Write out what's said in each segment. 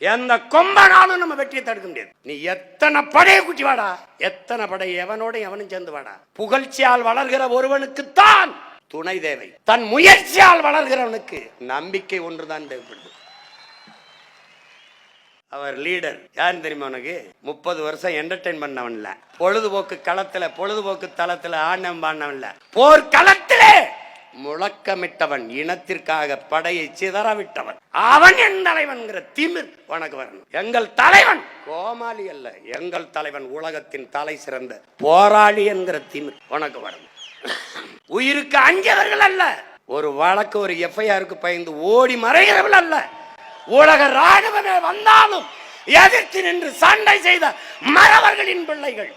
எந்த கொம்பனாலும் நம்ம வெற்றியை தடுக்க முடியாது. நீ எத்தனை படையை குட்டி வாடா? எத்தனை படை எவனோட எவனும் சேர்ந்து வாடா? புகழ்ச்சியால் வளர்கிற ஒருவனுக்குத்தான் துணை தேவை. தன் முயற்சியால் வளர்கிறவனுக்கு நம்பிக்கை ஒன்றுதான் தேவைப்படுது. அவர் லீடர் யாருன்னு தெரியுமா உனக்கு? முப்பது வருஷம் என்டர்டைன் பண்ணவன்ல பொழுதுபோக்கு களத்துல பொழுதுபோக்கு தளத்துல ஆனவன் பாண்டவன்ல போர் களத்திலே முழக்கமிட்டவன் இனத்திற்காக படையை சிதறவிட்டவன். அவன் என் தலைவன்கிற திமிர் உனக்கு வரணும். எங்கள் தலைவன் கோமாளி அல்ல. எங்கள் தலைவன் உலகத்தின் தலை சிறந்த போராளி என்கிற திமிர் உனக்கு வரணும். உயிருக்கு அஞ்சவர்கள் அல்ல. ஒரு வழக்கு ஒரு எஃப்ஐஆருக்கு பயந்து ஓடி மறைகிறவள் அல்ல. உலக ராணுவமே வந்தாலும் எதிர்த்து நின்று சண்டை செய்த மறவர்களின் பிள்ளைகள்.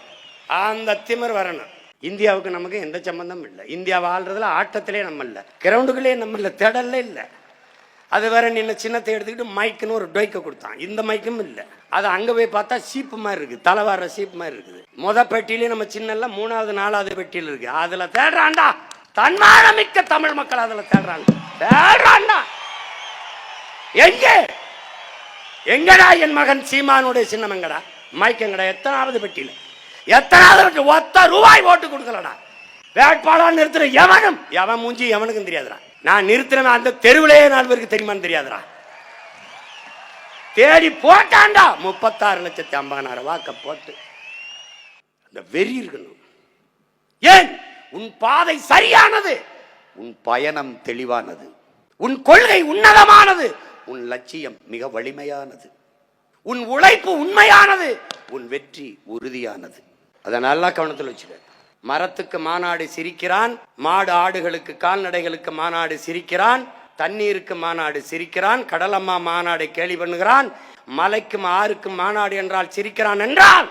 அந்த திமிர் வரணும். இந்தியாவுக்கு நமக்கு எந்த சம்பந்தமும் இல்லை. இந்தியா ஆள்றதுல ஆட்டத்திலே நம்ம இல்லை. கிரவுண்டுகளே நம்ம இல்லை. திடல்ல இல்லை. அது வேற நின்று சின்னத்தை எடுத்துக்கிட்டு மைக்குன்னு ஒரு டொய்க்க கொடுத்தான். இந்த மைக்கும் இல்லை. அது அங்கே போய் பார்த்தா சீப்பு மாதிரி இருக்குது. தலைவார சீப்பு மாதிரி இருக்குது. முத பெட்டியிலே நம்ம சின்னல்ல மூணாவது நாலாவது பெட்டியில் இருக்கு. அதில் தேடுறான்டா. தன்மானமிக்க தமிழ் மக்கள் அதில் தேடுறாங்க. தேடுறான்டா. எங்கே? எங்கடா என் மகன் சீமானுடைய சின்னமங்கடா? மைக்கங்கடா எத்தனாவது பெட்டியில்? எத்தனாவது ஒத்த ரூபாய் ஓட்டு கொடுக்கலடா. வேட்பாளர் நிறுத்துற எவனும்? எவன் மூஞ்சி எவனுக்கும் தெரியாதுடா. நான் நிறுத்தினவன் அந்த தெருவிலேயே நாலு பேருக்கு தெரியுமான்னு தெரியாதுடா. தேடி போட்டாண்டா முப்பத்தாறு லட்சத்தி ஐம்பதாயிரம் வாக்க போட்டு. அந்த வெறி இருக்கணும். ஏன்? உன் பாதை சரியானது. உன் பயணம் தெளிவானது. உன் கொள்கை உன்னதமானது. உன் லட்சியம் மிக வலிமையானது. உன் உழைப்பு உண்மையானது. உன் வெற்றி உறுதியானது. அதை நல்லா கவனத்தில் வச்சுக்க மரத்துக்கு மாநாடு சிரிக்கிறான் மாடு ஆடுகளுக்கு கால்நடைகளுக்கு மாநாடு சிரிக்கிறான் தண்ணீருக்கு மாநாடு சிரிக்கிறான் கடலம்மா மாநாடு கேலி பண்ணுகிறான் மலைக்கும் ஆறுக்கும் மாநாடு என்றால் சிரிக்கிறான் என்றால்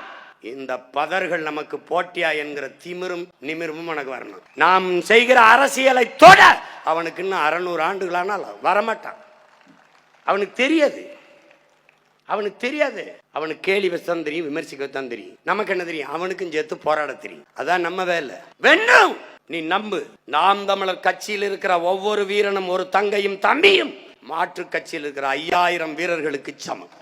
இந்த பதர்கள் நமக்கு போட்டியா என்கிற திமிரும் நிமிரமும் உனக்கு வரணும். நாம் செய்கிற அரசியலை தொட அவனுக்கு இன்னும் அறநூறு ஆண்டுகளானால் வரமாட்டான். அவனுக்கு தெரியாது. அவனுக்கு தெரியாது. அவனுக்கு கேலி வச்சுதான் தெரியும் விமர்சிக்க தான் தெரியும். நமக்கு என்ன தெரியும்? அவனுக்கும் சேர்த்து போராட தெரியும். அதான் நம்ம வேலை. வேண்டும் நீ நம்பு. நாம் தமிழர் கட்சியில் இருக்கிற ஒவ்வொரு வீரனும் ஒரு தங்கையும் தம்பியும் மாற்று கட்சியில் இருக்கிற ஐயாயிரம் வீரர்களுக்கு சமம்.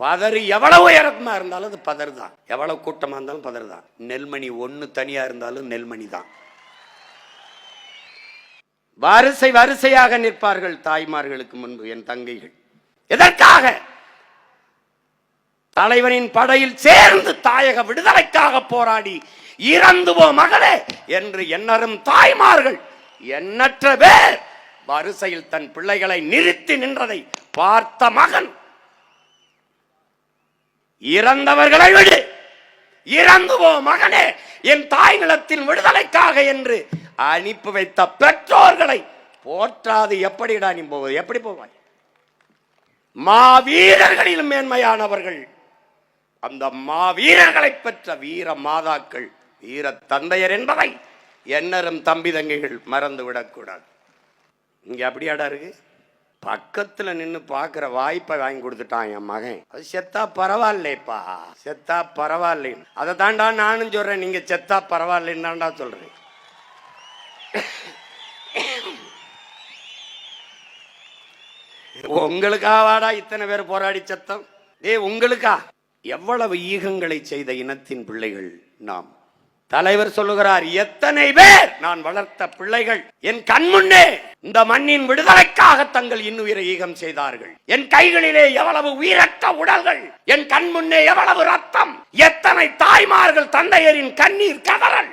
பதறு எவ்வளவு உயரமா இருந்தாலும் அது பதறு தான் எவ்வளவு கூட்டமா இருந்தாலும் பதறு தான் நெல்மணி ஒண்ணு தனியா இருந்தாலும் நெல்மணி தான் வரிசை வரிசையாக நிற்பார்கள் தாய்மார்களுக்கு முன்பு என் தங்கைகள். எதற்காக? தலைவனின் படையில் சேர்ந்து தாயக விடுதலைக்காக போராடி இறந்து போ மகளே என்று எண்ணரும் தாய்மார்கள் எண்ணற்ற பேர் வரிசையில் தன் பிள்ளைகளை நிறுத்தி நின்றதை பார்த்த மகன். இறந்தவர்களை விடு. இறந்து போ மகனே என் தாய் நிலத்தின் விடுதலைக்காக என்று அனுப்பி வைத்த பெற்றோர்களை போற்றாது. எப்படிடா நீ போவது? எப்படி போவாய்? மாவீரர்களிலும் மேன்மையானவர்கள். அந்த மாவீரர்களை பெற்ற வீர மாதாக்கள் வீர தந்தையர் என்பதை எண்ணரும் தம்பி தங்கைகள் மறந்து விடக்கூடாது இங்க அப்படியாடா இருக்கு? பக்கத்துல நின்று பார்க்குற வாய்ப்பை வாங்கி கொடுத்துட்டான் என் மகன். அது செத்தா பரவாயில்லைப்பா. செத்தா பரவாயில்லைன்னு அதை தாண்டா நானும் சொல்றேன். நீங்க செத்தா பரவாயில்லைன்னு தாண்டா சொல்றேன். உங்களுக்காவாடா இத்தனை பேர் போராடி சத்தம்? ஏ உங்களுக்கா? எவ்வளவு ஈகங்களை செய்த இனத்தின் பிள்ளைகள் நாம்? தலைவர் சொல்லுகிறார் எத்தனை பேர் நான் வளர்த்த பிள்ளைகள் என் கண்முன்னே இந்த மண்ணின் விடுதலைக்காக தங்கள் இன்னுயிரை ஈகம் செய்தார்கள். என் கைகளிலே எவ்வளவு உயிரற்ற உடல்கள் என் கண்முன்னே எவ்வளவு ரத்தம் எத்தனை தாய்மார்கள் தந்தையரின் கண்ணீர் கதறல்.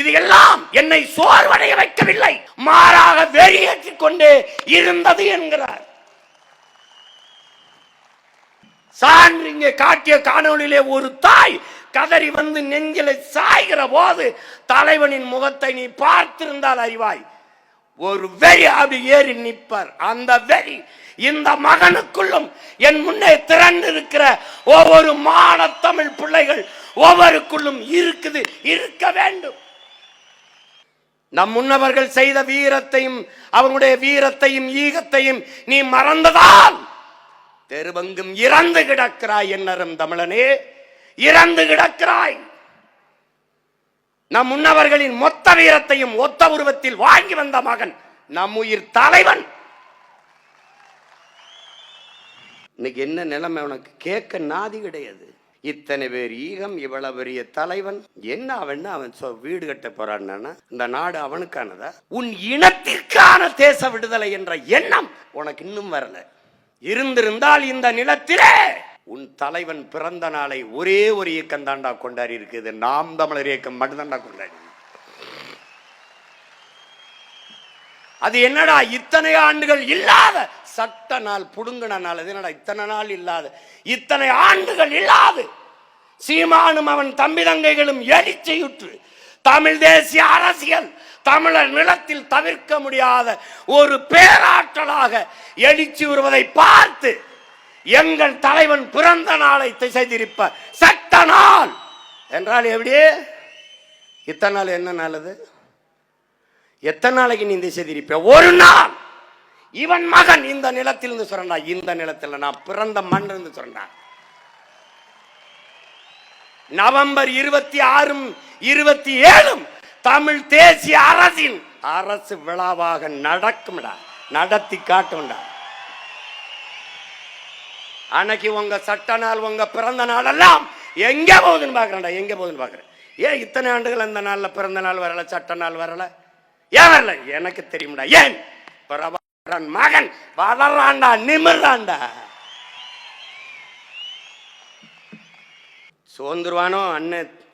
இது எல்லாம் என்னை சோர்வடைய வைக்கவில்லை. மாறாக வெறியேற்றிக் கொண்டே இருந்தது என்கிறார். சான்று இங்கே காட்டிய காணொலியிலே ஒரு தாய் கதறி வந்து நெஞ்சில சாய்கிற போது தலைவனின் முகத்தை நீ பார்த்திருந்தால் அறிவாய். ஒரு வெறி அப்படி ஏறி நிற்பார். அந்த வெறி இந்த மகனுக்குள்ளும் என் முன்னே திரண்டு இருக்கிற ஒவ்வொரு மாட தமிழ் பிள்ளைகள் ஒவ்வொருக்குள்ளும் இருக்குது இருக்க வேண்டும். நம் முன்னவர்கள் செய்த வீரத்தையும் அவங்களுடைய வீரத்தையும் ஈகத்தையும் நீ மறந்ததால் தெருவெங்கும் இறந்து கிடக்கிறாய் என்னரும் தமிழனே. இறந்து கிடக்கிறாய். நம் முன்னவர்களின் மொத்த வீரத்தையும் ஒத்த உருவத்தில் வாங்கி வந்த மகன் நம் உயிர் தலைவன். இன்னைக்கு என்ன நிலைமை உனக்கு? கேட்க நாதி கிடையாது. இத்தனை பேர் ஈகம் இவ்வளவு பெரிய தலைவன். என்ன அவன் அவன்? சொ- வீடு கட்ட போறான்னா இந்த நாடு அவனுக்கானதா? உன் இனத்திற்கான தேச விடுதலை என்ற எண்ணம் உனக்கு இன்னும் வரல. இருந்திருந்தால் இந்த நிலத்திலே உன் தலைவன் பிறந்த நாளை ஒரே ஒரு இயக்கம் தாண்டா கொண்டாடி இருக்குது. நாம் தமிழர் இயக்கம் மட்டும்தாண்டா கொண்டாடி அது என்னடா இத்தனை ஆண்டுகள் இல்லாத சட்ட நாள் புடுங்கின நாள். அது என்னடா இத்தனை நாள் இல்லாத இத்தனை ஆண்டுகள் இல்லாது சீமானும் அவன் தம்பி தங்கைகளும் எழுச்சியுற்று தமிழ் தேசிய அரசியல் தமிழர் நிலத்தில் தவிர்க்க முடியாத ஒரு பேராற்றலாக எழுச்சி வருவதை பார்த்து எங்கள் தலைவன் பிறந்த நாளை திசை திருப்ப சட்ட நாள் என்றால் எப்படி? இத்தனை நாள் என்ன நாள் அது? எத்தனை நாளைக்கு நீ திசை திருப்ப ஒரு நாள். இவன் மகன் இந்த நிலத்தில் இருந்து சுரண்டா? இந்த நிலத்தில் நான் பிறந்த மண் இருந்து சுரண்டா. நவம்பர் இருபத்தி ஆறும் இருபத்தி ஏழும் தமிழ் தேசிய அரசின் அரசு விழாவாக நடக்கும்டா. நடத்தி காட்டும்டா. அன்னைக்கு உங்க சட்ட நாள் உங்க பிறந்த நாள் எல்லாம் எங்க போகுதுன்னு பாக்குறேன்டா எங்க போகுதுன்னு பாக்குறேன் ஏன் இத்தனை ஆண்டுகள் அந்த நாள்ல பிறந்த நாள் வரல சட்ட நாள் வரல? ஏன் வரல? எனக்கு தெரியும்டா ஏன்? பிரபாகரன் மகன் வளர்றான்டா நிமிர்றான்டா. சோர்ந்துருவானோ அண்ணன்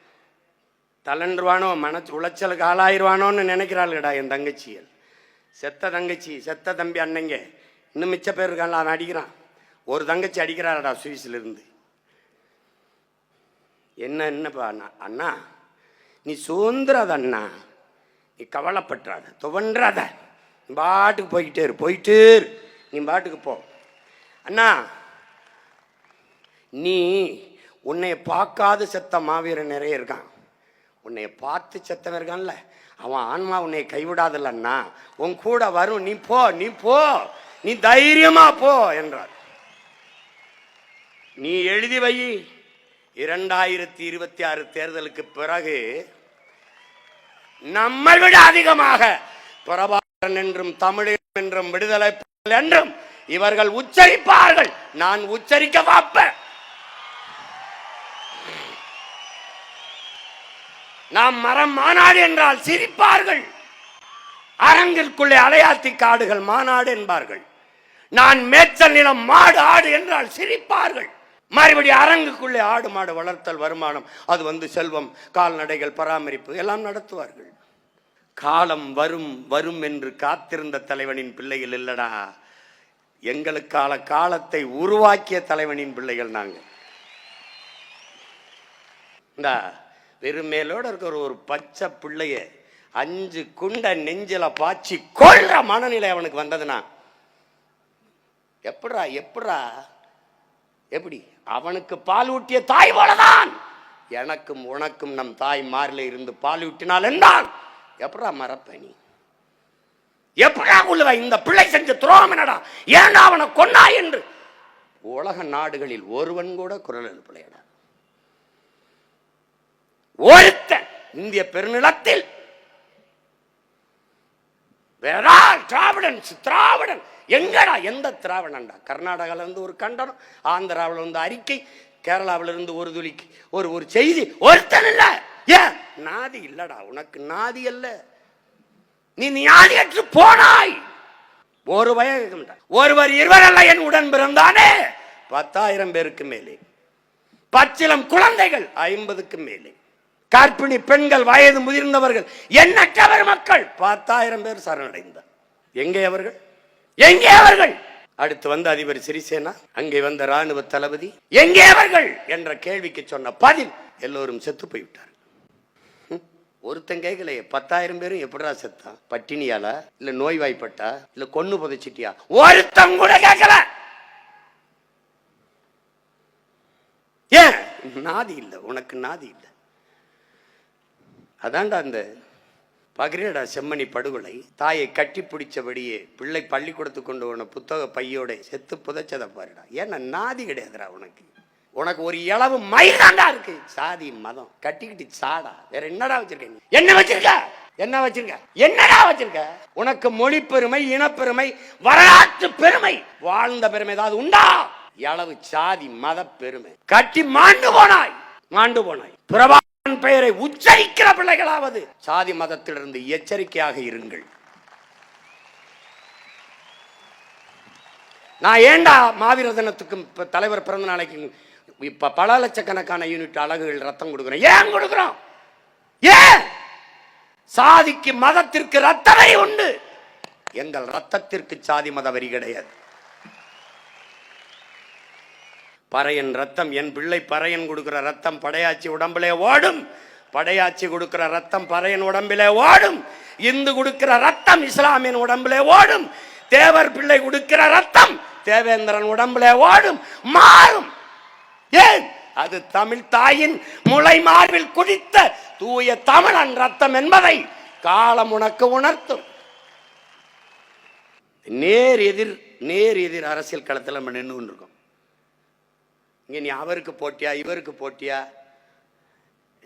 தளன்றுவானோ மன உளைச்சலுக்கு ஆளாயிருவானோன்னு நினைக்கிறாளுடா என் தங்கச்சிகள். செத்த தங்கச்சி செத்த தம்பி அண்ணங்க. இன்னும் மிச்ச பேர் இருக்கான்ல அவன் அடிக்கிறான். ஒரு தங்கச்சி அடிக்கிறாரடா சுவிஸ்லேருந்து. என்ன என்னப்பா அண்ணா அண்ணா நீ சுதந்திராத அண்ணா. நீ கவலைப்பட்டுறாத துவன்றாத நீ பாட்டுக்கு போய்கிட்டே இரு போயிட்டே இரு. நீ பாட்டுக்கு போ. அண்ணா நீ உன்னை பார்க்காத செத்த மாவீரன் நிறைய இருக்கான். உன்னை பார்த்து செத்தவன் இருக்கான்ல. அவன் ஆன்மா உன்னை கைவிடாதல்ல அண்ணா. உன் கூட வரும் நீ போ நீ போ. நீ தைரியமா போ என்றார். நீ எழுதி வை. இரண்டாயிரத்தி இருபத்தி ஆறு தேர்தலுக்கு பிறகு நம்மை விட அதிகமாக பிரபாகரன் என்றும் தமிழன் என்றும் விடுதலை என்றும் இவர்கள் உச்சரிப்பார்கள். நான் உச்சரிக்க பார்ப்பேன். நாம் மரம் மாநாடு என்றால் சிரிப்பார்கள். அரங்கிற்குள்ளே அலையாத்தி காடுகள் மாநாடு என்பார்கள். நான் மேச்சல் நிலம் மாடு ஆடு என்றால் சிரிப்பார்கள். மறுபடி அரங்குக்குள்ளே ஆடு மாடு வளர்த்தல் வருமானம். அது வந்து செல்வம் கால்நடைகள் பராமரிப்பு எல்லாம் நடத்துவார்கள். காலம் வரும் வரும் என்று காத்திருந்த தலைவனின் பிள்ளைகள் இல்லடா. எங்களுக்கான காலத்தை உருவாக்கிய தலைவனின் பிள்ளைகள் நாங்கள் இந்த வெறுமேலோடு இருக்கிற ஒரு பச்சை பிள்ளைய அஞ்சு குண்ட நெஞ்சில பாய்ச்சி கொள்ற மனநிலை அவனுக்கு வந்ததுன்னா எப்படா எப்படா எப்படி? அவனுக்கு பால் ஊட்டிய தாய் போலதான். எனக்கும் உனக்கும் நம் தாய் மாறில இருந்து பால் ஊட்டினால் என்றால் எப்படா மறப்ப நீ? எப்படா உள்ளவ இந்த பிள்ளை செஞ்ச துரோகம் என்னடா? ஏன்டா அவனை கொன்னா என்று? உலக நாடுகளில் ஒருவன் கூட குரல் எழுப்பலையடா. ஒருத்த இந்திய பெருநிலத்தில். திராவிடன் திராவிடன் எங்கடா எந்த திராவிடன்டா? கர்நாடகால இருந்து ஒரு கண்டனம் ஆந்திராவில் வந்து அறிக்கை கேரளாவிலிருந்து ஒரு துளிக்கு ஒரு ஒரு செய்தி. ஒருத்தன் இல்லை. ஏன்? நாதி இல்லடா உனக்கு நாதி அல்ல. நீ நியாயற்று போனாய். ஒரு வயகம் ஒருவர் இருவர் அல்ல என் உடன் பிறந்தானே. பத்தாயிரம் பேருக்கு மேலே. பச்சிலம் குழந்தைகள் ஐம்பதுக்கு மேலே. கார்ப்பிணி பெண்கள் வயது முதிர்ந்தவர்கள் எண்ணற்றவர் மக்கள் பத்தாயிரம் பேர் சரணடைந்தார். எங்கே அவர்கள்? எங்கே அவர்கள்? அடுத்து வந்த அதிபர் சிறிசேனா அங்கே வந்த ராணுவ தளபதி. எங்கே அவர்கள்? என்ற கேள்விக்கு சொன்ன பதில் எல்லோரும் செத்து போய்விட்டார் ஒருத்தன் கேட்கலையே பத்தாயிரம் பேரும் எப்படிடா செத்தான் பட்டினியாலா இல்ல நோய்வாய்ப்பட்டா? இல்ல கொன்னு புதைச்சிட்டியா? ஒருத்தன் கூட கேட்கல. ஏன்? நாதி இல்லை உனக்கு நாதி இல்லை. அதான்டா அந்த பகிரடா செம்மணி படுகொலை. தாயை கட்டி பிடிச்சபடியே பிள்ளை பள்ளிக்கூடத்துக்கு கொண்டு போன புத்தக பையோட செத்து புதைச்சதை பாருடா. ஏன்னா நாதி கிடையாதுடா உனக்கு. உனக்கு ஒரு இளவு மயிலாண்டா இருக்கு. சாதி மதம். கட்டிக்கிட்டு சாடா. வேற என்னடா வச்சிருக்க என்ன வச்சிருக்க? என்ன வச்சிருக்க? என்னடா வச்சிருக்க? உனக்கு மொழி பெருமை இனப்பெருமை வரலாற்று பெருமை வாழ்ந்த பெருமை ஏதாவது உண்டா? எளவு சாதி மத பெருமை கட்டி மாண்டு போனாய். மாண்டு போனாய். பிரபா பெயரை உச்சரிக்கிற பிள்ளைகளாவது. சாதி மதத்திலிருந்து எச்சரிக்கையாக இருங்கள். நான் ஏண்டா மாவீர தினத்துக்கும் தலைவர் பிறந்த நாளைக்கு இப்ப பல லட்சக்கணக்கான யூனிட் அழகுகள் ரத்தம் கொடுக்குறோம். ஏன் கொடுக்குறோம்? ஏன்? சாதிக்கு மதத்திற்கு ரத்த வரி உண்டு. எங்கள் ரத்தத்திற்கு சாதி மத வரி கிடையாது. பறையன் ரத்தம் என் பிள்ளை பறையன் கொடுக்குற ரத்தம் படையாச்சி உடம்பிலே ஓடும். படையாச்சி கொடுக்கிற ரத்தம் பறையன் உடம்பிலே ஓடும். இந்து கொடுக்கிற ரத்தம் இஸ்லாமியன் உடம்பிலே ஓடும். தேவர் பிள்ளை கொடுக்கிற ரத்தம் தேவேந்திரன் உடம்பிலே ஓடும். மாறும். ஏன்? அது தமிழ் தாயின் முளை மார்பில் குடித்த தூய தமிழன் ரத்தம் என்பதை காலம் உனக்கு உணர்த்தும். நேர் எதிர் நேர் எதிர் அரசியல் களத்தில் நம்ம நின்று கொண்டிருக்கோம் இங்கே நீ அவருக்கு போட்டியா இவருக்கு போட்டியா?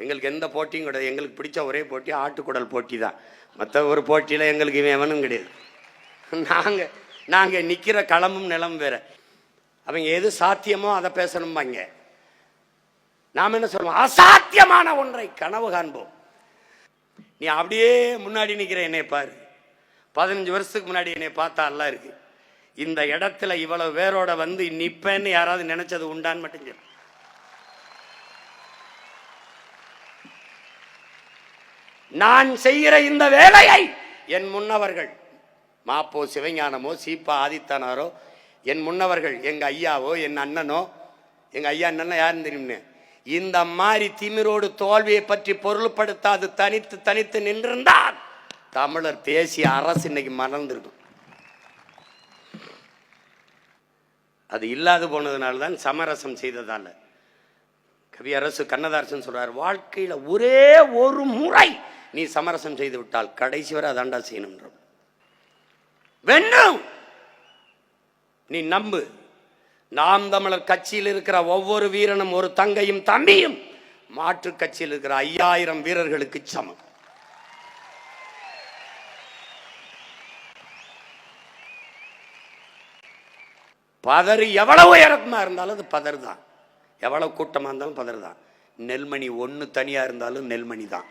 எங்களுக்கு எந்த போட்டியும் கிடையாது. எங்களுக்கு பிடிச்ச ஒரே போட்டி ஆட்டுக்குடல் போட்டி தான். மற்ற ஒரு போட்டியில் எங்களுக்கு இவன் எவனும் கிடையாது. நாங்கள் நாங்கள் நிற்கிற களமும் நிலம் வேற. அவங்க எது சாத்தியமோ அதை பேசணும்பாங்க. நாம் என்ன சொல்லுவோம்? அசாத்தியமான ஒன்றை கனவு காண்போம். நீ அப்படியே முன்னாடி நிற்கிற என்னை பாரு. பதினஞ்சு வருஷத்துக்கு முன்னாடி என்னை பார்த்தா எல்லாம் இருக்கு. இந்த இடத்துல இவ்வளவு பேரோட வந்து நிப்பேன்னு யாராவது நினைச்சது உண்டான்னு மட்டும் சொல்லு. நான் செய்கிற இந்த வேலையை என் முன்னவர்கள் மாப்போ சிவஞானமோ சீப்பா ஆதித்தனாரோ என் முன்னவர்கள் எங்க ஐயாவோ என் அண்ணனோ எங்க ஐயா அண்ணன் யாருன்னு தெரியும்னு இந்த மாதிரி திமிரோடு தோல்வியை பற்றி பொருள்படுத்தாது தனித்து தனித்து நின்றிருந்தால் தமிழர் பேசிய அரசு இன்னைக்கு மறந்துருக்கும் அது இல்லாது போனதுனால தான் சமரசம் செய்ததால். கவி அரசு கண்ணதாசன் சொல்கிறார் வாழ்க்கையில் ஒரே ஒரு முறை நீ சமரசம் செய்து விட்டால் கடைசி வரை அதாண்டா செய்யணும் வேண்டும் நீ நம்பு. நாம் தமிழர் கட்சியில் இருக்கிற ஒவ்வொரு வீரனும் ஒரு தங்கையும் தம்பியும் மாற்று கட்சியில் இருக்கிற ஐயாயிரம் வீரர்களுக்கு சமம். பதறு எவ்வளவு உயரமாக இருந்தாலும் அது பதறு தான் எவ்வளவு கூட்டமாக இருந்தாலும் பதறு தான் நெல்மணி ஒன்று தனியாக இருந்தாலும் நெல்மணி தான்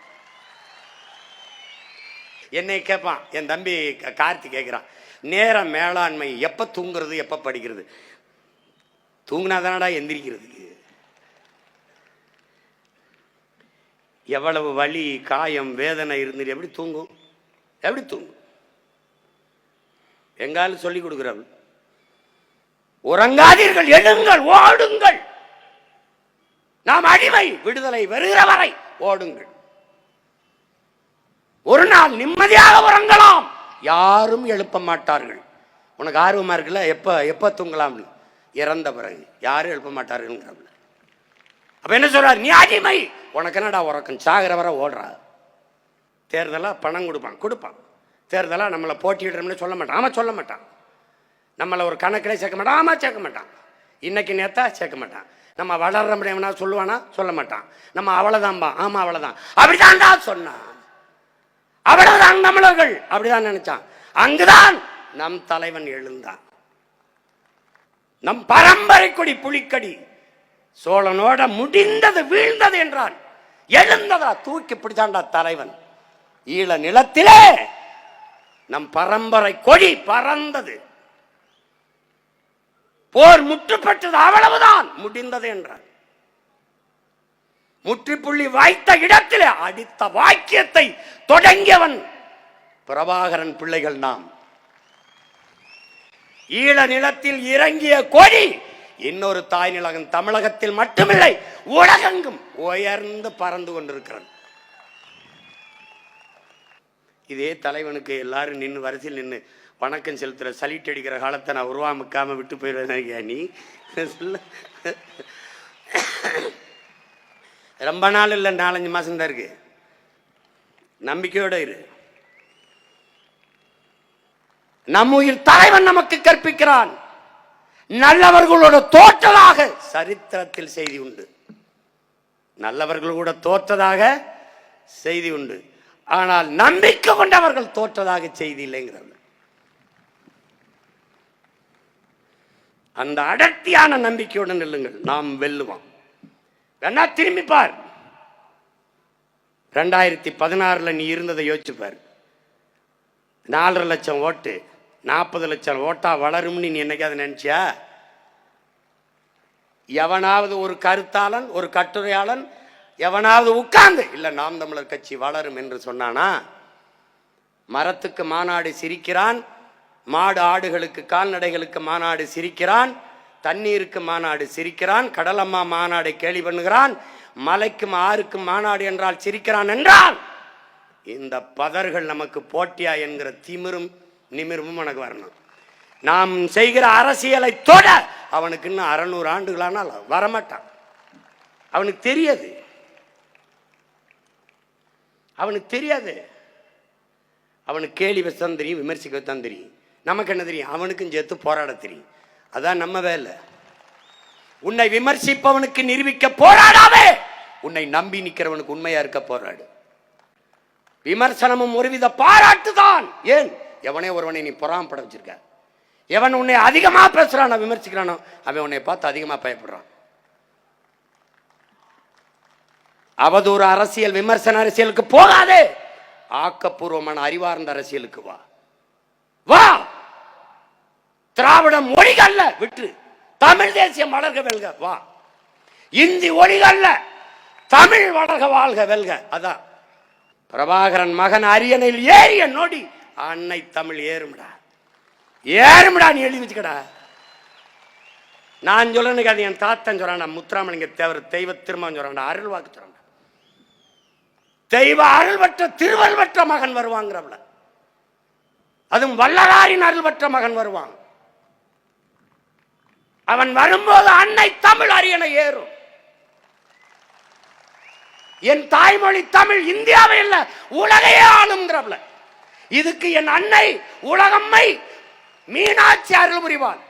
என்னை கேட்பான் என் தம்பி க- கார்த்தி கேட்குறான் நேர மேலாண்மை எப்போ தூங்குறது எப்போ படிக்கிறது? தூங்கினா தானடா எந்திரிக்கிறதுக்கு எவ்வளவு வலி காயம் வேதனை இருந்துட்டு எப்படி தூங்கும்? எப்படி தூங்கும்? எங்காலும் சொல்லி கொடுக்குறாள் உறங்காதீர்கள் எழுங்கள் ஓடுங்கள். நாம் அடிமை விடுதலை வருகிற வரை ஓடுங்கள். ஒரு நாள் நிம்மதியாக உறங்கலாம். யாரும் எழுப்ப மாட்டார்கள். உனக்கு ஆர்வமா இருக்குல்ல? எப்ப எப்ப தூங்கலாம்னு இறந்த பிறகு. யாரும் எழுப்ப மாட்டார்கள் அப்ப என்ன சொல்றாரு? நீ அடிமை. உனக்கு என்னடா உறக்கம்? சாகிற வரை ஓடுறா. தேர்தலா பணம் கொடுப்பான். கொடுப்பான். தேர்தலா நம்மளை போட்டியிடுறோம்னு சொல்ல மாட்டான். ஆமா சொல்ல மாட்டான். நம்மளை ஒரு கணக்கில் சேர்க்க மாட்டான் ஆமா சேர்க்க மாட்டான். இன்னைக்கு நேத்தா சேர்க்க மாட்டான். நம்ம வளர்ற முடியவனா சொல்லுவானா? சொல்ல மாட்டான். நம்ம அவ்வளவுதான்பா ஆமாம் அவ்வளோதான் அப்படிதான்டா சொன்னான். அவ்வளவுதான் தமிழர்கள் அப்படிதான் நினைச்சான். அங்குதான் நம் தலைவன் எழுந்தான். நம் பரம்பரை கொடி புலிக்கடி சோழனோட முடிந்தது வீழ்ந்தது என்றான். எழுந்ததா தூக்கி பிடிச்சான்டா தலைவன். ஈழ நிலத்திலே நம் பரம்பரை கொடி பறந்தது. போர் முற்றுப்பட்டது அவ்வளவுதான். முடிந்தது என்றான் முற்றுப்புள்ளி வாய்த்த இடத்தில் அடித்த வாக்கியத்தை தொடங்கியவன் பிரபாகரன் பிள்ளைகள் நாம். ஈழ நிலத்தில் இறங்கிய கொடி இன்னொரு தாய் நிலகம் தமிழகத்தில் மட்டுமில்லை உலகெங்கும் உயர்ந்து பறந்து கொண்டிருக்கிறது. இதே தலைவனுக்கு எல்லாரும் நின்று வரிசையில் நின்று வணக்கம் செலுத்துற சலிட்டு அடிக்கிற காலத்தை நான் உருவாமிக்காம விட்டு போயிடுவேன் நீ? சொல்ல. ரொம்ப நாள் இல்லை நாலஞ்சு மாசம் தான் இருக்கு. நம்பிக்கையோட இரு. நம்ம உயிர் தலைவன் நமக்கு கற்பிக்கிறான். நல்லவர்களோட தோற்றதாக சரித்திரத்தில் செய்தி உண்டு. நல்லவர்களோட தோற்றதாக செய்தி உண்டு. ஆனால் நம்பிக்கை கொண்டவர்கள் தோற்றதாக செய்தி இல்லைங்கிறது. அந்த அடர்த்தியான நம்பிக்கையுடன் நில்லுங்கள். நாம் வெல்லுவோம். வேணா திரும்பி பார். ரெண்டாயிரத்தி பதினாறுல நீ இருந்ததை யோசிச்சுப்பார் நாலரை லட்சம் ஓட்டு நாற்பது லட்சம் ஓட்டா வளரும்னு நீ என்னைக்காவது நினைச்சியா? எவனாவது ஒரு கருத்தாளன் ஒரு கட்டுரையாளன் எவனாவது உட்கார்ந்து இல்லை நாம் தமிழர் கட்சி வளரும் என்று சொன்னானா? மரத்துக்கு மாநாடு சிரிக்கிறான் மாடு ஆடுகளுக்கு கால்நடைகளுக்கு மாநாடு சிரிக்கிறான் தண்ணீருக்கு மாநாடு சிரிக்கிறான் கடலம்மா மாநாடை கேலி பண்ணுகிறான் மலைக்கும் ஆறுக்கும் மாநாடு என்றால் சிரிக்கிறான் என்றால் இந்த பதர்கள் நமக்கு போட்டியா என்கிற திமிரும் நிமிரமும் எனக்கு வரணும். நாம் செய்கிற அரசியலை தொட அவனுக்கு இன்னும் அறநூறு ஆண்டுகளானால் வரமாட்டான். அவனுக்கு தெரியாது. அவனுக்கு தெரியாது. அவனுக்கு கேலி வச்சுதான் தெரியும் விமர்சிக்க தான் தெரியும். நமக்கு என்ன தெரியும்? அவனுக்கும் சேர்த்து போராட தெரியும். அதான் நம்ம வேலை. உன்னை விமர்சிப்பவனுக்கு நிரூபிக்க போராடாதே! உன்னை நம்பி நிற்கிறவனுக்கு உண்மையா இருக்க போராடு. விமர்சனமும் ஒருவித பாராட்டு தான் ஏன்? எவனே ஒருவனை நீ பொறாமப்பட வச்சிருக்க. எவன் உன்னை அதிகமாக பேசுகிறானோ விமர்சிக்கிறானோ அவன் உன்னை பார்த்து அதிகமாக பயப்படுறான். அவதூறு அரசியல் விமர்சன அரசியலுக்கு போகாதே. ஆக்கப்பூர்வமான அறிவார்ந்த அரசியலுக்கு வா. வா! திராவிட மொழிகள்ல விட்டு தமிழ் தேசியம் வளர்க வெல்க வா. இந்தி ஒழிகள்ல தமிழ் வளர்க வாழ்க வெல்க அதான் பிரபாகரன் மகன் அரியணையில் ஏறிய நொடி அன்னை தமிழ் ஏறும்டா. ஏறும்டா நீ எழுதி வச்சுக்கடா. நான் சொல்லணுக்காது அது என் தாத்தன் சொல்றான்டா முத்துராமலிங்க தேவர் தெய்வ திருமான் சொல்றான்டா அருள் வாக்கு சொல்றான்டா. தெய்வ அருள் பெற்ற திருவருள் பெற்ற மகன் வருவாங்கிறவள. அதுவும் வள்ளலாரின் அருள் பெற்ற மகன் வருவான். அவன் வரும்போது அன்னை தமிழ் அரியணை ஏறும். என் தாய்மொழி தமிழ் இந்தியாவை இல்ல உலகையே ஆளுங்கிறவள இதுக்கு என் அன்னை உலகம்மை மீனாட்சி அருள் புரிவாள்.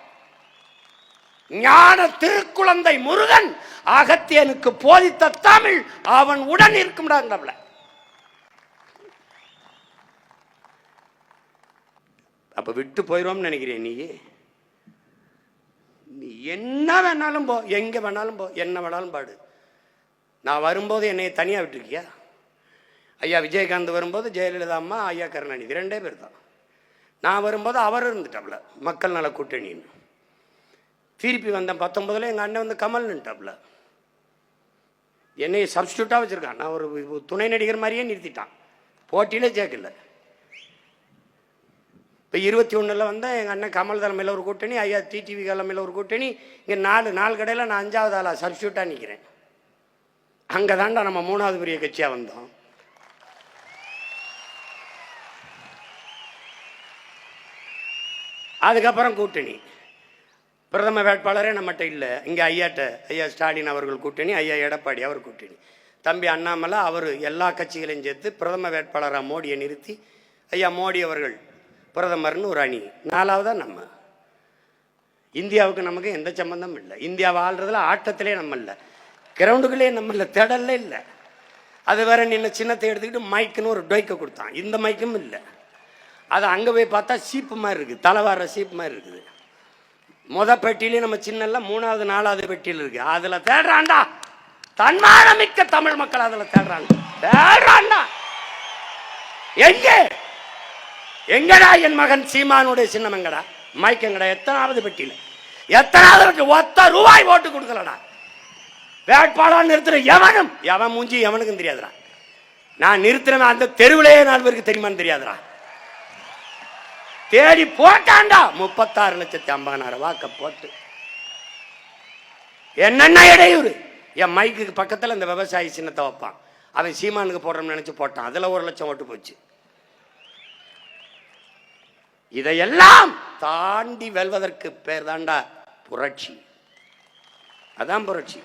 ஞான திருக்குழந்தை முருகன் அகத்தியனுக்கு போதித்த தமிழ் அவன் உடன் இருக்கும்டாங்கிறவளை அப்போ விட்டு போயிடுவோம்னு நினைக்கிறேன் நீ நீ என்ன வேணாலும் போ எங்கே வேணாலும் போ என்ன வேணாலும் பாடு. நான் வரும்போது என்னை தனியாக விட்டுருக்கியா? ஐயா விஜயகாந்த் வரும்போது ஜெயலலிதா அம்மா ஐயா கருணாநிதி ரெண்டே பேர் தான் நான் வரும்போது அவர் இருந்துட்டாப்ல மக்கள் நல கூட்டணின்னு. திருப்பி வந்தேன் பத்தொன்பதுல எங்கள் அண்ணன் வந்து கமல்னுட்டாப்ல என்னை சப்ஸ்டியூட்டாக வச்சுருக்கான். நான் ஒரு ஒரு துணை நடிகர் மாதிரியே நிறுத்திட்டான். போட்டியிலே சேர்க்கல இப்போ இருபத்தி ஒன்றில் வந்தால் எங்கள் அண்ணன் கமல் தலைமையில் ஒரு கூட்டணி ஐயா டிடிவி தலைமையில் ஒரு கூட்டணி இங்கே நாலு நாலு கடையில் நான் அஞ்சாவது ஆளாக சப்ஸ்டியூட்டாக நிற்கிறேன் அங்கே தாண்டா நம்ம மூணாவது பெரிய கட்சியாக வந்தோம். அதுக்கப்புறம் கூட்டணி. பிரதம வேட்பாளரே நம்மகிட்ட இல்லை. இங்கே ஐயாட்ட ஐயா ஸ்டாலின் அவர்கள் கூட்டணி ஐயா எடப்பாடி அவர் கூட்டணி. தம்பி அண்ணாமலை அவர் எல்லா கட்சிகளையும் சேர்த்து பிரதம வேட்பாளராக மோடியை நிறுத்தி ஐயா மோடி அவர்கள் பிரதமர்னு ஒரு அணி. நாலாவதாக நம்ம. இந்தியாவுக்கு நமக்கு எந்த சம்பந்தமும் இல்லை. இந்தியாவை ஆள்றதுல ஆட்டத்திலே நம்ம இல்லை. கிரவுண்டுக்குள்ளே நம்ம இல்லை. திடல்ல இல்லை. அது வேற நின்ன சின்னத்தை எடுத்துக்கிட்டு மைக்குன்னு ஒரு டொய்க்கை கொடுத்தான். இந்த மைக்கும் இல்லை. அது அங்கே போய் பார்த்தா சீப்பு மாதிரி இருக்குது. தலைவார சீப்பு மாதிரி இருக்குது. முத பெட்டியிலே நம்ம சின்னல்ல மூணாவது நாலாவது பெட்டியில் இருக்கு. தேடுறாண்டா தன்மான தன்மானமிக்க தமிழ் மக்கள் அதில் தேடுறாங்க. தேடுறாண்டா எங்கே? எங்கடா என் மகன் சீமானுடைய சின்னம் எங்கடா? மைக்கங்கடா எத்தனாவது பெட்டியில. எத்தனாவது ஒத்த ரூபாய் ஓட்டு கொடுக்கலடா. வேட்பாளர் நிறுத்துற எவனும் எவன் மூஞ்சி எவனுக்கும் தெரியாதுடா. நான் நிறுத்தினவன் அந்த தெருவிலேயே நாலு பேருக்கு தெரியுமான்னு தெரியாதுடா. தேடி போட்டாண்டா முப்பத்தாறு லட்சத்தி ஐம்பதாயிரம் வாக்க போட்டு. என்னென்ன இடையூறு? என் மைக்குக்கு பக்கத்தில் இந்த விவசாயி சின்னத்தை வைப்பான். அவன் சீமானுக்கு போடுறோம்னு நினைச்சு போட்டான். அதுல ஒரு லட்சம் ஓட்டு போச்சு. இதையெல்லாம் தாண்டி வெல்வதற்கு பேர் தாண்டா புரட்சி. அதான் புரட்சி.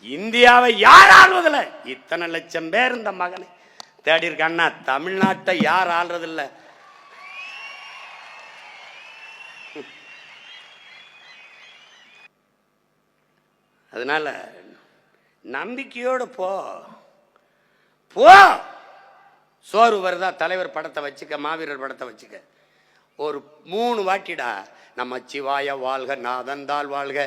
இந்தியாவை யார் ஆள்வதில்ல? இத்தனை லட்சம் பேர் இந்த மகனை தேடி இருக்கான்னா தமிழ்நாட்டை யார் ஆள்றதில்ல? அதனால நம்பிக்கையோடு போ. போ! சோறு வருதா தலைவர் படத்தை வச்சுக்க மாவீரர் படத்தை வச்சுக்க. ஒரு மூணு வாட்டிடா நம்ம சிவாய வாழ்க நாதன் தாழ் வாழ்க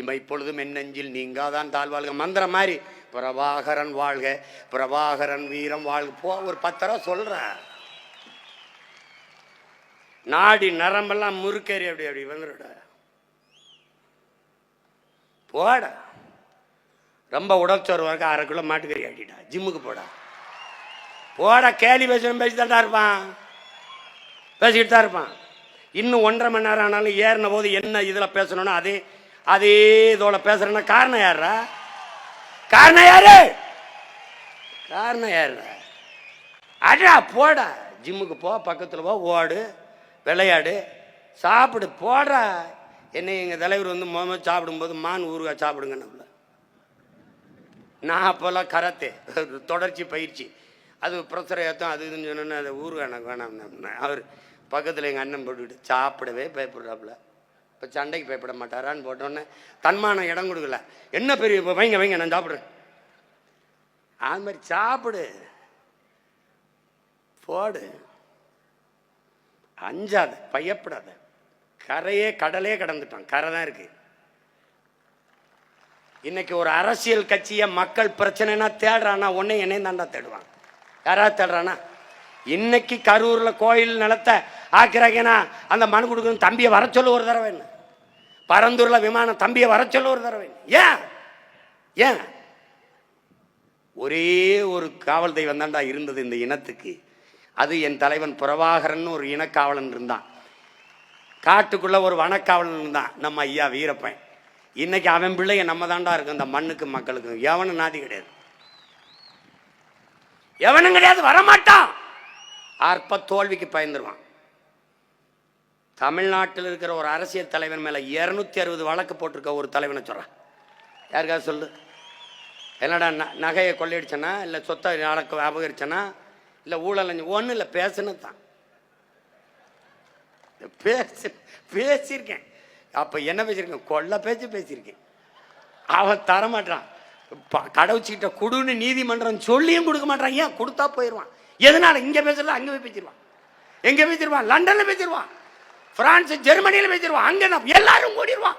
இம்மை இப்பொழுதும் என்னெஞ்சில் நீங்காதான் தாழ் வாழ்க. மந்திரம் மாதிரி பிரபாகரன் வாழ்க பிரபாகரன் வீரம் வாழ்க. போ ஒரு பத்து ரூபா நாடி நரம்பெல்லாம் முறுக்கேறி அப்படி அப்படி வந்துடுடா போடா. ரொம்ப உடச்சோறு வரைக்கும் அரை கிலோ மாட்டுக்கறி ஆட்டிடா. ஜிம்முக்கு போடா. போட கேலி பேசணும் பேசிட்டு தான் இருப்பான். பேசிக்கிட்டு தான் இருப்பான். இன்னும் ஒன்றரை மணி நேரம் ஆனாலும் ஏறின போது என்ன இதில் பேசணும்னா அதே அதே இதோட பேசுறேன்னா காரணம் யாரா காரணம் யாரு? காரணம் யாருடா அடா போடா. ஜிம்முக்கு போ பக்கத்தில் போ ஓடு விளையாடு சாப்பிடு போடுறா என்னை எங்கள் தலைவர் வந்து மொதல் சாப்பிடும்போது மான் ஊறுகாய் சாப்பிடுங்க நம்மள. நான் அப்போல்லாம் கராத்தே தொடர்ச்சி பயிற்சி. அது பிரசர ஏற்றம் அது இதுன்னு சொன்னோன்னே அது ஊருக்கு எனக்கு வேணாம்னு அவர் பக்கத்தில் எங்கள் அண்ணன் போட்டுக்கிட்டு சாப்பிடவே பயப்படுறாப்புல. இப்போ சண்டைக்கு பயப்பட மாட்டாரான்னு போட்டோன்னே தன்மானம் இடம் கொடுக்கல. என்ன பெரிய இப்போ வைங்க வைங்க நான் சாப்பிட்றேன். அது மாதிரி சாப்பிடு. போடு. அஞ்சாத பயப்படாத. கரையே கடலே கடந்துட்டான். கரை தான் இருக்கு. இன்னைக்கு ஒரு அரசியல் கட்சியை மக்கள் பிரச்சனைனா தேடுறான்னா உன்னை என்னையும் தாண்டா தேடுவான் யாராவது தேடுறானா இன்னைக்கு கரூரில் கோயில் நிலத்தை ஆக்கிறாங்கன்னா அந்த மனு கொடுக்கணும். தம்பியை வர சொல்லு ஒரு தடவை என்ன? விமானம் தம்பியை வர சொல்ல ஒரு தடவை ஏன்? ஏன்? ஒரே ஒரு காவல் தெய்வம் தான்டா இருந்தது இந்த இனத்துக்கு. அது என் தலைவன் புறவாகரன் ஒரு இனக்காவலன் இருந்தான். காட்டுக்குள்ள ஒரு வனக்காவலன் இருந்தான். நம்ம ஐயா வீரப்பன். இன்னைக்கு அவன் பிள்ளைய நம்ம தாண்டா இருக்கும். இந்த மண்ணுக்கு மக்களுக்கும். எவனும் நாதி கிடையாது. எவனும் கிடையாது வரமாட்டான். அற்ப தோல்விக்கு பயந்துருவான். தமிழ்நாட்டில் இருக்கிற ஒரு அரசியல் தலைவன் மேல இருநூத்தி அறுபது வழக்கு போட்டிருக்க ஒரு தலைவனை சொல்றான் யாருக்காவது சொல்லு. என்னடா ந- நகையை கொள்ளையடிச்சனா இல்லை சொத்தை நடக்க அபகரிச்சனா இல்லை ஊழல் ஒன்றும் இல்லை பேசுனது தான். பேசு பேசியிருக்கேன். அப்போ என்ன பேசியிருக்கேன்? கொள்ள பேச்சு பேசியிருக்கேன். அவன் தரமாட்டான். கடவுச்சிக்கிட்ட குடுன்னு நீதிமன்றம் சொல்லியும் கொடுக்க மாட்டாங்க ஏன்? கொடுத்தா போயிடுவான் எதனால? இங்கே பேசல அங்கே போய் பேசிடுவான். எங்கே பேசிடுவான்? லண்டனில் பேசிடுவான். ஃப்ரான்ஸ் ஜெர்மனியில் பேசிடுவான். அங்கே நான் எல்லாரும் கூடிடுவான்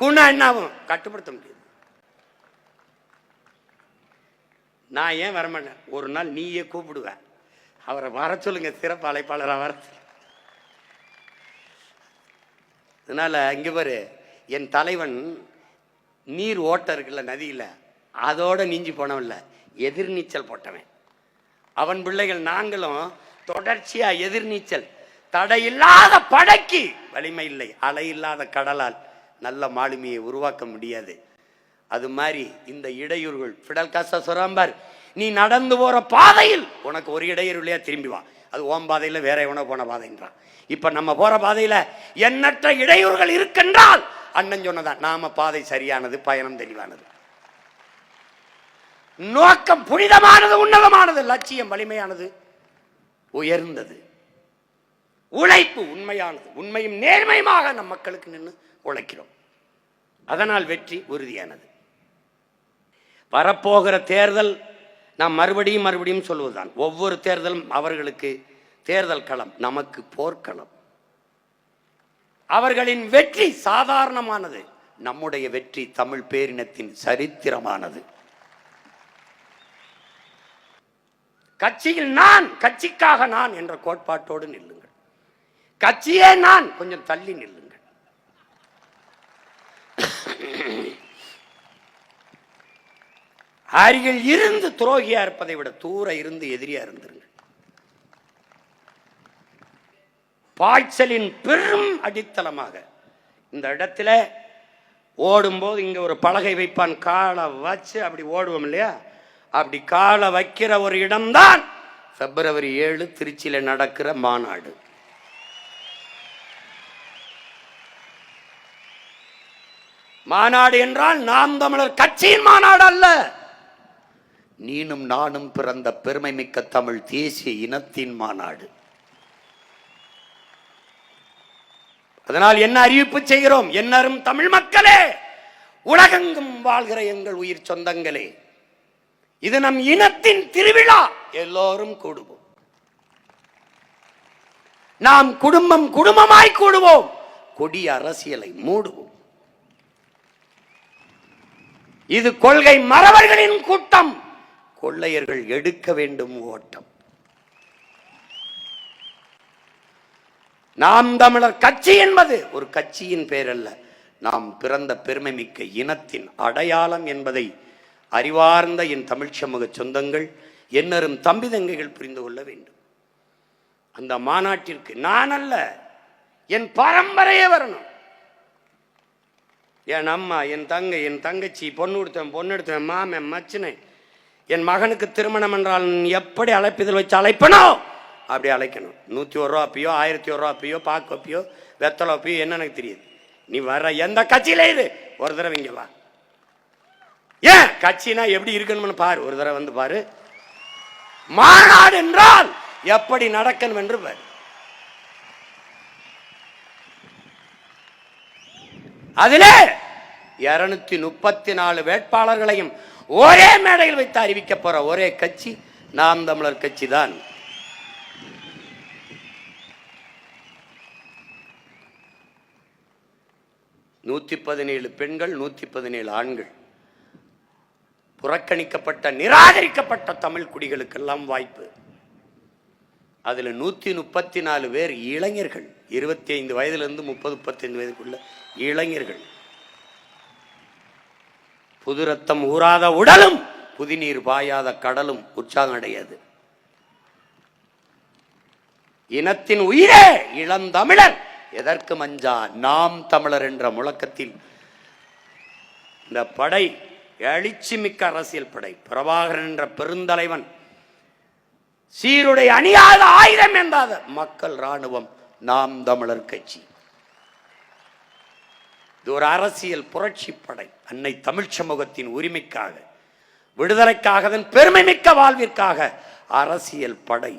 குணா என்ன ஆகும்? கட்டுப்படுத்த முடியாது. நான் ஏன் வரமாட்டேன்? ஒரு நாள் நீயே கூப்பிடுவேன் அவரை வர சொல்லுங்க. சிறப்பு அழைப்பாளராக வர அதனால் இங்கே பாரு என் தலைவன் நீர் ஓட்டம் இருக்குல்ல நதியில். அதோட நீஞ்சி போனவன்ல. எதிர்நீச்சல் போட்டவன். அவன் பிள்ளைகள் நாங்களும் தொடர்ச்சியா எதிர்நீச்சல் தடையில்லாத படைக்கு வலிமை இல்லை. அலை இல்லாத கடலால் நல்ல மாலுமியை உருவாக்க முடியாது. அது மாதிரி இந்த இடையூறுகள். ஃபிடல் காசா சொராம்பார் நீ நடந்து போற பாதையில் உனக்கு ஒரு இடையூறுலையா திரும்பி வா. அது ஓம் பாதையில் வேற எவனோ போன பாதைன்றான். இப்ப நம்ம போற பாதையில எண்ணற்ற இடையூறுகள் இருக்கின்றால் அண்ணன் சொன்னதான் நாம பாதை சரியானது பயணம் தெளிவானது. நோக்கம் புனிதமானது உன்னதமானது லட்சியம் வலிமையானது உயர்ந்தது. உழைப்பு உண்மையானது உண்மையும் நேர்மையுமாக நம் மக்களுக்கு நின்று உழைக்கிறோம். அதனால் வெற்றி உறுதியானது. வரப்போகிற தேர்தல் நாம் மறுபடியும் மறுபடியும் சொல்வதுதான். ஒவ்வொரு தேர்தலும் அவர்களுக்கு தேர்தல் களம் நமக்கு போர்க்களம். அவர்களின் வெற்றி சாதாரணமானது நம்முடைய வெற்றி தமிழ் பேரினத்தின் சரித்திரமானது. கட்சியில் நான் கட்சிக்காக நான் என்ற கோட்பாட்டோடு நில்லுங்கள். கட்சியே நான் கொஞ்சம் தள்ளி நில்லுங்கள். அருகில் இருந்து துரோகியா இருப்பதை விட தூர இருந்து எதிரியா இருந்திருங்கள். பாய்ச்சலின் பெரும் அடித்தளமாக இந்த இடத்துல ஓடும்போது இங்கே ஒரு பலகை வைப்பான் காலை வச்சு அப்படி ஓடுவோம் இல்லையா? அப்படி காலை வைக்கிற ஒரு இடம்தான் பிப்ரவரி ஏழு திருச்சியில் நடக்கிற மாநாடு. மாநாடு என்றால் நாம் தமிழர் கட்சியின் மாநாடு அல்ல. நீனும் நானும் பிறந்த பெருமை மிக்க தமிழ் தேசிய இனத்தின் மாநாடு. அதனால் என்ன அறிவிப்பு செய்கிறோம்? என்னரும் தமிழ் மக்களே உலகெங்கும் வாழ்கிற எங்கள் உயிர் சொந்தங்களே இது நம் இனத்தின் திருவிழா. எல்லோரும் கூடுவோம். நாம் குடும்பம் குடும்பமாய் கூடுவோம். கொடிய அரசியலை மூடுவோம். இது கொள்கை மறவர்களின் கூட்டம். கொள்ளையர்கள் எடுக்க வேண்டும் ஓட்டம். நாம் தமிழர் கட்சி என்பது ஒரு கட்சியின் பெயர் அல்ல நாம் பிறந்த பெருமை மிக்க இனத்தின் அடையாளம் என்பதை அறிவார்ந்த என் தமிழ் சமூக சொந்தங்கள் என்னரும் தம்பி தங்கைகள் புரிந்து கொள்ள வேண்டும். அந்த மாநாட்டிற்கு நான் அல்ல என் பரம்பரையே வரணும். என் அம்மா என் தங்கை என் தங்கச்சி பொண்ணு கொடுத்தவன் பொண்ணு எடுத்தவன் மாமன் மச்சினை என் மகனுக்கு திருமணம் என்றால் எப்படி அழைப்பதில் வச்சு அழைப்பனோ அப்படி அழைக்கணும். நூற்றி ஒரு ரூபா அப்பயோ ஆயிரத்தி ஒரு ரூபா அப்பயோ பாக்கு வெத்தலை என்ன எனக்கு தெரியுது. நீ வர எந்த கட்சியில இது? ஒரு தடவை இங்கே வா. ஏன்? கட்சினா எப்படி இருக்கணும்னு பாரு. ஒரு தடவை வந்து பாரு. மாநாடு என்றால் எப்படி நடக்கணும் என்று பாரு. அதிலே இருநூத்தி முப்பத்தி நாலு வேட்பாளர்களையும் ஒரே மேடையில் வைத்து அறிவிக்க போற ஒரே கட்சி நாம் தமிழர் கட்சி தான். நூத்தி பதினேழு பெண்கள் நூத்தி பதினேழு ஆண்கள். புறக்கணிக்கப்பட்ட நிராகரிக்கப்பட்ட தமிழ் குடிகளுக்கெல்லாம் வாய்ப்பு. அதில் நூற்றி முப்பத்தி நாலு பேர் இளைஞர்கள். இருபத்தி ஐந்து வயதிலிருந்து முப்பது முப்பத்தைந்து வயதுக்குள்ள இளைஞர்கள். புது ரத்தம் ஊறாத உடலும் புதிநீர் பாயாத கடலும் உற்சாகம் அடையாது. இனத்தின் உயிரே இளந்தமிழர். எதற்கு மஞ்சா? நாம் தமிழர் என்ற முழக்கத்தில். இந்த படை எழுச்சி மிக்க அரசியல் படை. பிரபாகரன் என்ற பெருந்தலைவன். சீருடை அணியாத ஆயுதம் என்றாத மக்கள் ராணுவம் நாம் தமிழர் கட்சி. இது ஒரு அரசியல் புரட்சி படை. அன்னை தமிழ் சமூகத்தின் உரிமைக்காக விடுதலைக்காக பெருமை மிக்க வாழ்விற்காக அரசியல் படை.